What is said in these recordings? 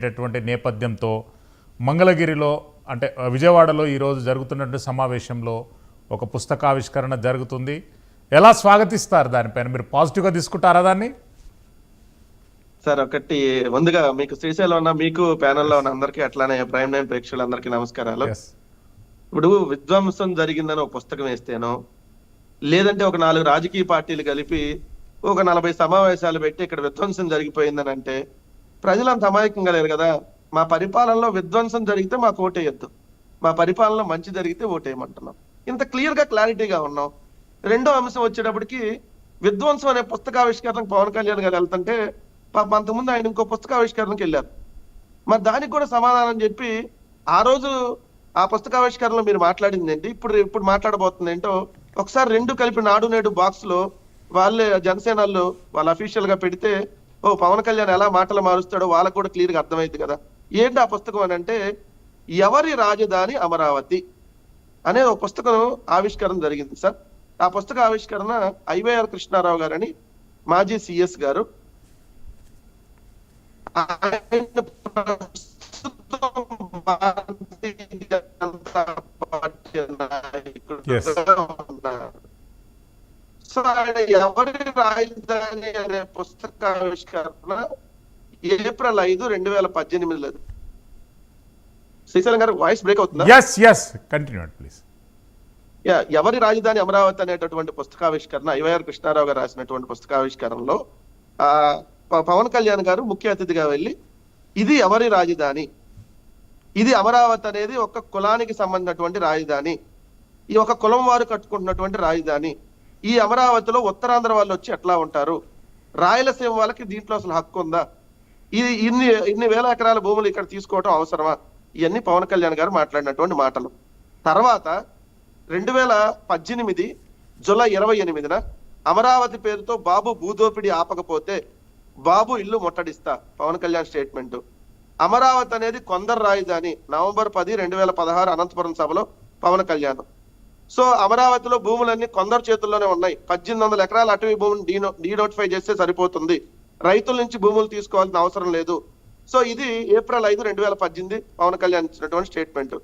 అనేటటువంటి నేపథ్యంతో మంగళగిరిలో అంటే విజయవాడలో ఈరోజు జరుగుతున్నటువంటి సమావేశంలో ఒక పుస్తకావిష్కరణ జరుగుతుంది. ఎలా స్వాగతిస్తారు దానిపైన? మీరు పాజిటివ్గా తీసుకుంటారా దాన్ని? సార్ ఒకటి ముందుగా మీకు శ్రీశైలం ఉన్న మీకు ప్యానెల్లో ఉన్న అందరికీ అట్లానే ప్రైమ్ నైన్ ప్రేక్షకులందరికీ నమస్కారాలు. ఇప్పుడు విధ్వంసం జరిగిందని ఒక పుస్తకం వేస్తేనో లేదంటే ఒక నాలుగు రాజకీయ పార్టీలు కలిపి ఒక నలభై సమావేశాలు పెట్టి ఇక్కడ విధ్వంసం జరిగిపోయిందని అంటే ప్రజలంత అమాయకంగా లేరు కదా. మా పరిపాలనలో విధ్వంసం జరిగితే మాకు ఓటేయొద్దు. మా పరిపాలనలో మంచి జరిగితే ఓటేయమంటున్నాం. ఇంత క్లియర్గా క్లారిటీగా ఉన్నాం. రెండో అంశం వచ్చేటప్పటికి విధ్వంసం అనే పుస్తకావిష్కరణకు పవన్ కళ్యాణ్ గారు వెళ్తుంటే పాపం అంతకుముందు ఆయన ఇంకో పుస్తకావిష్కరణకి వెళ్ళారు. మరి దానికి కూడా సమాధానం చెప్పి ఆ రోజు ఆ పుస్తకావిష్కరణలో మీరు మాట్లాడింది ఏంటి? ఇప్పుడు ఇప్పుడు మాట్లాడబోతుంది ఏంటో ఒకసారి రెండు కలిపి నాడు నేడు బాక్స్లో వాళ్ళే జనసేనలు వాళ్ళ అఫీషియల్గా పెడితే ఓ పవన్ కళ్యాణ్ ఎలా మాటలు మారుస్తాడో వాళ్ళకు కూడా క్లియర్గా అర్థమైంది కదా ఏంటి ఆ పుస్తకం అని అంటే ఎవరి రాజధాని అమరావతి అనే ఒక పుస్తకం ఆవిష్కరణ జరిగింది సార్ ఆ పుస్తక ఆవిష్కరణ ఐవైఆర్ కృష్ణారావు గారని మాజీ సిఎస్ గారు ఆయన ఉన్నారు. ఆయన ఎవరి రాజధాని అనే పుస్తకావిష్కరణ ఏప్రిల్ ఐదు రెండు వేల పద్దెనిమిదిలో శ్రీశైలం గారు వాయిస్ బ్రేక్ అవుతుందా? ప్లీజ్ ఎవరి రాజధాని అమరావతి అనేటటువంటి పుస్తకావిష్కరణ ఐవైఆర్ కృష్ణారావు గారు రాసినటువంటి పుస్తకావిష్కరణలో ఆ పవన్ కళ్యాణ్ గారు ముఖ్య అతిథిగా వెళ్ళి ఇది ఎవరి రాజధాని? ఇది అమరావతి అనేది ఒక కులానికి సంబంధించినటువంటి రాజధాని. ఈ ఒక కులం వారు కట్టుకుంటున్నటువంటి రాజధాని. ఈ అమరావతిలో ఉత్తరాంధ్ర వాళ్ళు వచ్చి ఎట్లా ఉంటారు? రాయలసీమ వాళ్ళకి దీంట్లో అసలు హక్కు ఉందా? ఇది ఇన్ని ఇన్ని వేల ఎకరాల భూములు ఇక్కడ తీసుకోవటం అవసరమా? ఇవన్నీ పవన్ కళ్యాణ్ గారు మాట్లాడినటువంటి మాటలు. తర్వాత రెండు వేల పద్దెనిమిది జూలై ఇరవై ఎనిమిదిన అమరావతి పేరుతో బాబు భూదోపిడి ఆపకపోతే బాబు ఇల్లు ముట్టడిస్తా పవన్ కళ్యాణ్ స్టేట్మెంట్. అమరావతి అనేది కొందరు రాజధాని నవంబర్ పది రెండు వేల పదహారు అనంతపురం సభలో పవన్ కళ్యాణ్. సో అమరావతిలో భూములన్నీ కొందరు చేతుల్లోనే ఉన్నాయి. పద్దెనిమిది వందల ఎకరాల అటవీ భూమిని డీ డీనోటిఫై చేస్తే సరిపోతుంది. రైతుల నుంచి భూములు తీసుకోవాల్సిన అవసరం లేదు. సో ఇది ఏప్రిల్ ఐదు రెండు వేల పద్దెనిమిది పవన్ కళ్యాణ్ ఇచ్చినటువంటి స్టేట్మెంట్.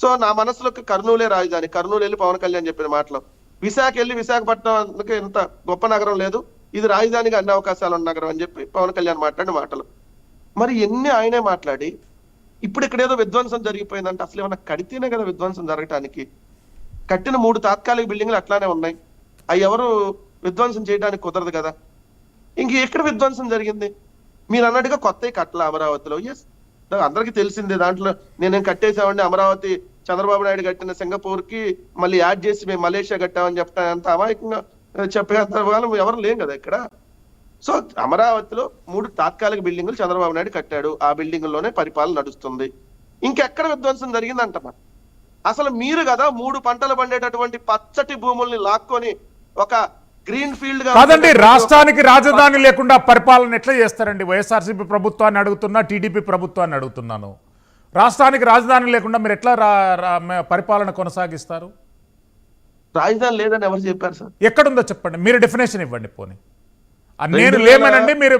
సో నా మనసులోకి కర్నూలే రాజధాని. కర్నూలు వెళ్ళి పవన్ కళ్యాణ్ చెప్పిన మాటలు. విశాఖ వెళ్ళి విశాఖపట్నం ఇంత గొప్ప నగరం లేదు. ఇది రాజధానిగా అన్ని అవకాశాలు ఉన్న నగరం అని చెప్పి పవన్ కళ్యాణ్ మాట్లాడిన మాటలు. మరి ఎన్ని ఆయనే మాట్లాడి ఇప్పుడు ఇక్కడ ఏదో విధ్వంసం జరిగిపోయిందంటే అసలు ఏమన్నా కడితేనే కదా విధ్వంసం జరగటానికి? కట్టిన మూడు తాత్కాలిక బిల్డింగ్లు అట్లానే ఉన్నాయి. అవి ఎవరు విధ్వంసం చేయడానికి కుదరదు కదా. ఇంక ఎక్కడ విధ్వంసం జరిగింది? మీరు అన్నట్టుగా కొత్త కట్టల అమరావతిలో. ఎస్ అందరికీ తెలిసిందే దాంట్లో నేనేం కట్టేసామండి అమరావతి చంద్రబాబు నాయుడు కట్టిన సింగపూర్కి మళ్ళీ యాడ్ చేసి మేము మలేషియా కట్టామని చెప్తా అంత అమాయకంగా చెప్పేంత వాళ్ళు ఎవరు లేం కదా ఇక్కడ. సో అమరావతిలో మూడు తాత్కాలిక బిల్డింగులు చంద్రబాబు నాయుడు కట్టాడు. ఆ బిల్డింగుల్లోనే పరిపాలన నడుస్తుంది. ఇంకెక్కడ విధ్వంసం జరిగిందంట అసలు మీరు కదా మూడు పంటలు పండేటటువంటి పచ్చటి భూముల్ని లాక్కొని ఒక గ్రీన్ ఫీల్డ్ కాదండి రాష్ట్రానికి రాజధాని లేకుండా పరిపాలన ఎట్లా చేస్తారండి? వైఎస్ఆర్సీపీ ప్రభుత్వాన్ని అడుగుతున్నా టీడీపీ ప్రభుత్వాన్ని అడుగుతున్నాను. రాష్ట్రానికి రాజధాని లేకుండా మీరు ఎట్లా పరిపాలన కొనసాగిస్తారు? రాజధాని లేదని ఎవరు చెప్పారు సార్? ఎక్కడుందో చెప్పండి. మీరు డెఫినేషన్ ఇవ్వండి పోనీ. నేను లేమనండి మీరు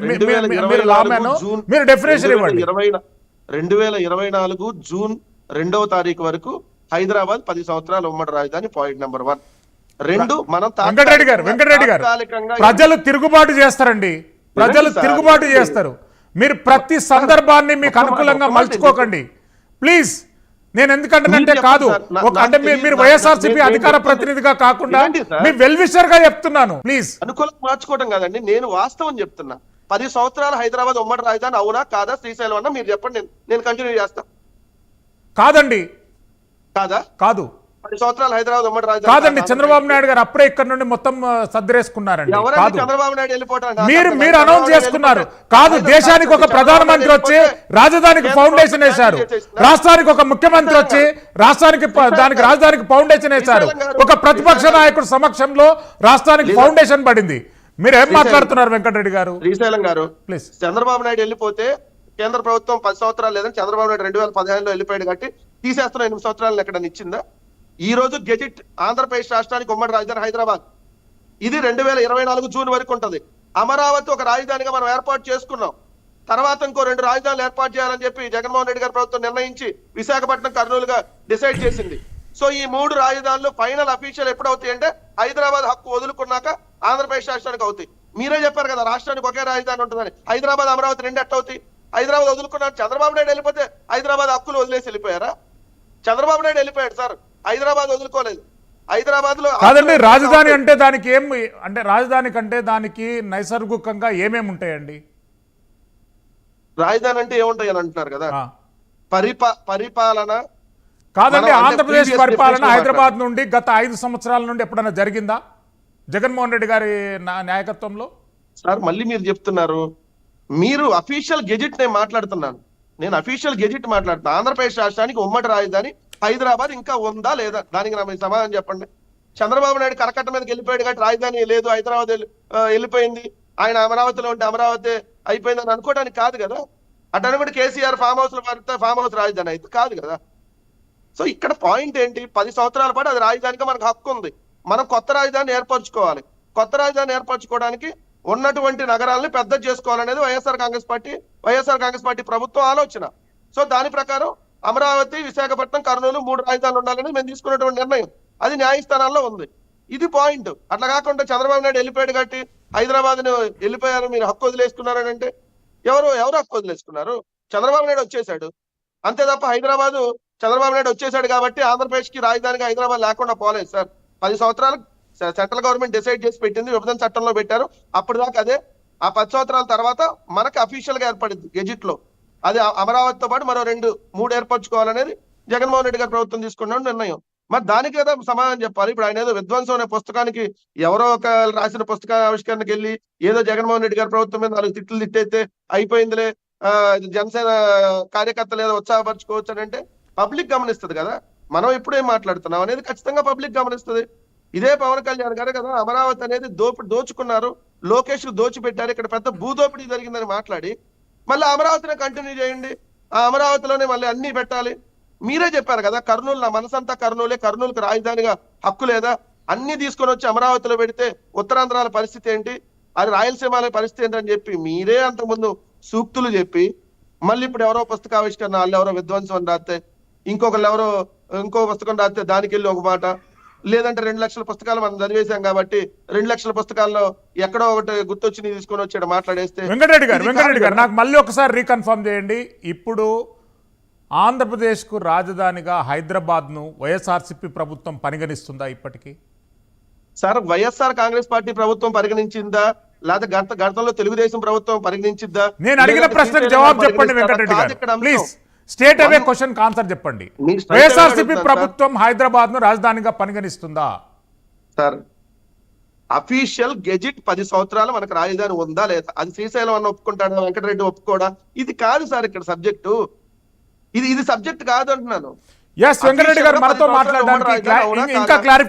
మీరు లామాను. మీరు డెఫినేషన్ ఇవ్వండి. ఇరవై రెండు వేల ఇరవై నాలుగు జూన్ రెండవ తారీఖు వరకు హైదరాబాద్ పది సంవత్సరాల ఉమ్మడి రాజధాని పాయింట్ నెంబర్ వన్. రెండు మనం వెంకటరెడ్డి గారు వెంకటరెడ్డి గారు ప్రజలు తిరుగుబాటు చేస్తారండి. ప్రజలు తిరుగుబాటు. చేస్తారు. మీరు ప్రతి సందర్భాన్ని మీకు అనుకూలంగా మలుచుకోకండి. ప్లీజ్ నేను ఎందుకంటే కాదు. ఒక- అంటే మీరు- వైఎస్ఆర్సీపీ అధికార ప్రతినిధిగా కాకుండా. మీ వెల్ విషర్గా చెప్తున్నాను. ప్లీజ్. అనుకూలం మార్చుకోవడం కాదండి. నేను వాస్తవం చెప్తున్నా. పది సంవత్సరాలు హైదరాబాద్ ఉమ్మడి రాజధాని అవునా కాదా? శ్రీశైలం అన్నా మీరు చెప్పండి. నేను నేను కంటిన్యూ చేస్తా. కాదండి. కాదా? కాదు. పది సంవత్సరాలు హైదరాబాద్ ఉమ్మడి రాజధాని కాదండి కాదా? చంద్రబాబు నాయుడు గారు అప్పుడే ఇక్కడ నుండి మొత్తం సర్దిరేసుకున్నారండి. కాదు. చంద్రబాబు నాయుడు వెళ్ళిపోవటం మీరు మీరు. అనౌన్స్ చేసుకున్నారు. కాదు దేశానికి ఒక ప్రధానమంత్రి వచ్చి రాజధానికి ఫౌండేషన్ వేశారు? రాష్ట్రానికి ఒక ముఖ్యమంత్రి వచ్చి రాష్ట్రానికి దానికి రాజధానికి ఫౌండేషన్ వేశారు. ఒక ప్రతిపక్ష నాయకుడు సమక్షంలో రాష్ట్రానికి ఫౌండేషన్ పడింది. మీరు ఏం మాట్లాడుతున్నారు వెంకటరెడ్డి గారు? శ్రీశైలం గారు ప్లీజ్. చంద్రబాబు నాయుడు వెళ్ళిపోతే కేంద్ర ప్రభుత్వం పది సంవత్సరాలు లేదని చంద్రబాబు నాయుడు రెండు వేల పదిహేనులో వెళ్ళిపోయాడు కాబట్టి తీసేస్తున్న ఎనిమిది సంవత్సరాలను ఎక్కడ ఇచ్చిందా ఈ రోజు గెజిట్ ఆంధ్రప్రదేశ్ రాష్ట్రానికి ఉమ్మడి రాజధాని హైదరాబాద్. ఇది రెండు వేల ఇరవై నాలుగు జూన్ వరకు ఉంటుంది. అమరావతి ఒక రాజధానిగా మనం ఏర్పాటు చేసుకున్నాం. తర్వాత ఇంకో రెండు రాజధానులు ఏర్పాటు చేయాలని చెప్పి జగన్మోహన్ రెడ్డి గారి ప్రభుత్వం నిర్ణయించి విశాఖపట్నం కర్నూలుగా డిసైడ్ చేసింది. సో ఈ మూడు రాజధానులు ఫైనల్ అఫీషియల్ ఎప్పుడవుతాయి అంటే హైదరాబాద్ హక్కు వదులుకున్నాక ఆంధ్రప్రదేశ్ రాష్ట్రానికి అవుతాయి. మీరే చెప్పారు కదా రాష్ట్రానికి ఒకే రాజధాని ఉంటుందని. హైదరాబాద్ అమరావతి రెండు ఎట్ట అవుతాయి? హైదరాబాద్ వదులుకున్నారు చంద్రబాబు నాయుడు వెళ్ళిపోతే హైదరాబాద్ హక్కులు వదిలేసి వెళ్ళిపోయారా? చంద్రబాబు నాయుడు వెళ్ళిపోయాడు సార్. హైదరాబాద్ వదులుకోలేదు. హైదరాబాద్లో కాదండి రాజధాని అంటే దానికి ఏం అంటే రాజధాని కంటే దానికి నైసర్గికంగా ఏమేమి ఉంటాయండి? రాజధాని అంటే ఏముంటాయి అని అంటున్నారు కదా. పరిపా పరిపాలన కాదండి ఆంధ్రప్రదేశ్ పరిపాలన హైదరాబాద్ నుండి గత ఐదు సంవత్సరాల నుండి ఎప్పుడైనా జరిగిందా? జగన్మోహన్ రెడ్డి గారి నాయకత్వంలో? సార్ మళ్ళీ మీరు చెప్తున్నారు. మీరు అఫీషియల్ గెజిట్ నేను మాట్లాడుతున్నాను. నేను అఫీషియల్ గెజిట్ మాట్లాడుతా ఆంధ్రప్రదేశ్ రాష్ట్రానికి ఉమ్మడి రాజధాని. హైదరాబాద్ ఇంకా ఉందా లేదా? దానికి నా సమాధానం చెప్పండి. చంద్రబాబు నాయుడు కరకట్ట మీదకి వెళ్ళిపోయాడు కాబట్టి రాజధాని లేదు హైదరాబాద్ వెళ్ళి- వెళ్ళిపోయింది. ఆయన అమరావతిలో ఉంటే అమరావతి అయిపోయిందని అనుకోవడానికి కాదు కదా. అటు కూడా కేసీఆర్ ఫామ్ హౌస్లో పడితే ఫామ్ హౌస్ రాజధాని అయితే కాదు కదా. సో ఇక్కడ పాయింట్ ఏంటి? పది సంవత్సరాల పాటు అది రాజధానిగా మనకు హక్కు ఉంది. మనం కొత్త రాజధాని ఏర్పరచుకోవాలి. కొత్త రాజధాని ఏర్పరచుకోవడానికి ఉన్నటువంటి నగరాలని పెద్ద చేసుకోవాలనేది YSR Congress party YSR Congress party ప్రభుత్వం ఆలోచన. సో దాని ప్రకారం అమరావతి విశాఖపట్నం కర్నూలు మూడు రాజధానులు ఉండాలని మేము తీసుకున్నటువంటి నిర్ణయం. అది న్యాయస్థానాల్లో ఉంది. ఇది పాయింట్. అట్లా కాకుండా చంద్రబాబు నాయుడు వెళ్ళిపోయాడు కాబట్టి హైదరాబాద్ వెళ్ళిపోయారు మీరు హక్కు వదిలేసుకున్నారని అంటే ఎవరు ఎవరు హక్కు వదిలేసుకున్నారు? చంద్రబాబు నాయుడు వచ్చేసాడు అంతే తప్ప హైదరాబాద్ చంద్రబాబు నాయుడు వచ్చేసాడు కాబట్టి ఆంధ్రప్రదేశ్కి రాజధానిగా హైదరాబాద్ లేకుండా పోలేదు సార్. పది సంవత్సరాలు సెంట్రల్ గవర్నమెంట్ డిసైడ్ చేసి పెట్టింది విభజన చట్టంలో పెట్టారు. అప్పటిదాకా దాకా అదే ఆ పది సంవత్సరాల తర్వాత మనకి అఫీషియల్గా ఏర్పడింది గెజిట్లో అది అమరావతితో పాటు మరో రెండు మూడు ఏర్పరచుకోవాలనేది జగన్మోహన్ రెడ్డి గారు ప్రభుత్వం తీసుకున్న నిర్ణయం. మరి దానికి కదా సమాధానం చెప్పాలి. ఇప్పుడు ఆయన ఏదో విధ్వంసం అనే పుస్తకానికి ఎవరో ఒక రాసిన పుస్తక ఆవిష్కరణకి వెళ్ళి ఏదో జగన్మోహన్ రెడ్డి గారి ప్రభుత్వం మీద నాలుగు తిట్లు తిట్టయితే అయిపోయిందిలే. జనసేన కార్యకర్తలు ఏదో ఉత్సాహపరచుకోవచ్చు అని అంటే పబ్లిక్ గమనిస్తుంది కదా. మనం ఇప్పుడు ఏం మాట్లాడుతున్నాం అనేది ఖచ్చితంగా పబ్లిక్ గమనిస్తుంది. ఇదే పవన్ కళ్యాణ్ గారు కదా అమరావతి అనేది దోపి దోచుకున్నారు. లోకేష్ దోచిపెట్టారు. ఇక్కడ పెద్ద భూదోపిడీ జరిగిందని మాట్లాడి మళ్ళీ అమరావతిని కంటిన్యూ చేయండి. ఆ అమరావతిలోనే మళ్ళీ అన్ని పెట్టాలి. మీరే చెప్పారు కదా కర్నూలు నా మనసంతా కర్నూలే కర్నూలుకి రాజధానిగా హక్కు లేదా? అన్ని తీసుకొని వచ్చి అమరావతిలో పెడితే ఉత్తరాంధ్రాల పరిస్థితి ఏంటి? అది రాయలసీమాల పరిస్థితి ఏంటని చెప్పి మీరే అంతకుముందు సూక్తులు చెప్పి మళ్ళీ ఇప్పుడు ఎవరో పుస్తకావిష్కరణ వాళ్ళు ఎవరో విధ్వంసం అని రాస్తే ఇంకొకళ్ళు ఎవరో ఇంకో పుస్తకం రాస్తే దానికి వెళ్ళి ఒక మాట. లేదంటే రెండు లక్షల పుస్తకాలు మనం చదివేశాం కాబట్టి రెండు లక్షల పుస్తకాల్లో ఎక్కడో ఒకటి గుర్తొచ్చి తీసుకొని వచ్చాడు మాట్లాడేస్తే వెంకటరెడ్డి గారు వెంకటరెడ్డి గారు. నాకు మళ్ళీ ఒకసారి రీకన్ఫర్మ్ చేయండి ఇప్పుడు ఆంధ్రప్రదేశ్కు రాజధానిగా హైదరాబాద్ను వైఎస్ఆర్సీపీ ప్రభుత్వం పరిగణిస్తుందా ఇప్పటికీ సార్ వైఎస్ఆర్ కాంగ్రెస్ పార్టీ ప్రభుత్వం పరిగణించిందా లేదా గత గతంలో తెలుగుదేశం ప్రభుత్వం పరిగణించిందా నేను అడిగిన ప్రశ్నకు జవాబు చెప్పండి? వెంకటరెడ్డి గారు. ప్లీజ్ స్టేట్ అవే క్వశ్చన్ ఆన్సర్ చెప్పండి. వైఎస్ఆర్సీపీ ప్రభుత్వం హైదరాబాద్ను రాజధానిగా పరిగణిస్తుందా? సార్ అఫీషియల్ గెజిట్ పది సంవత్సరాలు మనకు రాజధాని ఉందా లేదా? అది శ్రీశైలం అన్న ఒప్పుకుంటాడా? వెంకటరెడ్డి ఒప్పుకోడా? ఇది కాదు సార్ ఇక్కడ సబ్జెక్టు. ఇది ఇది సబ్జెక్ట్ కాదు అంటున్నాను. ఎస్ వెంకటరెడ్డి గారు మనతో మాట్లాడడానికి ఇంకా? క్లారిఫికేషన్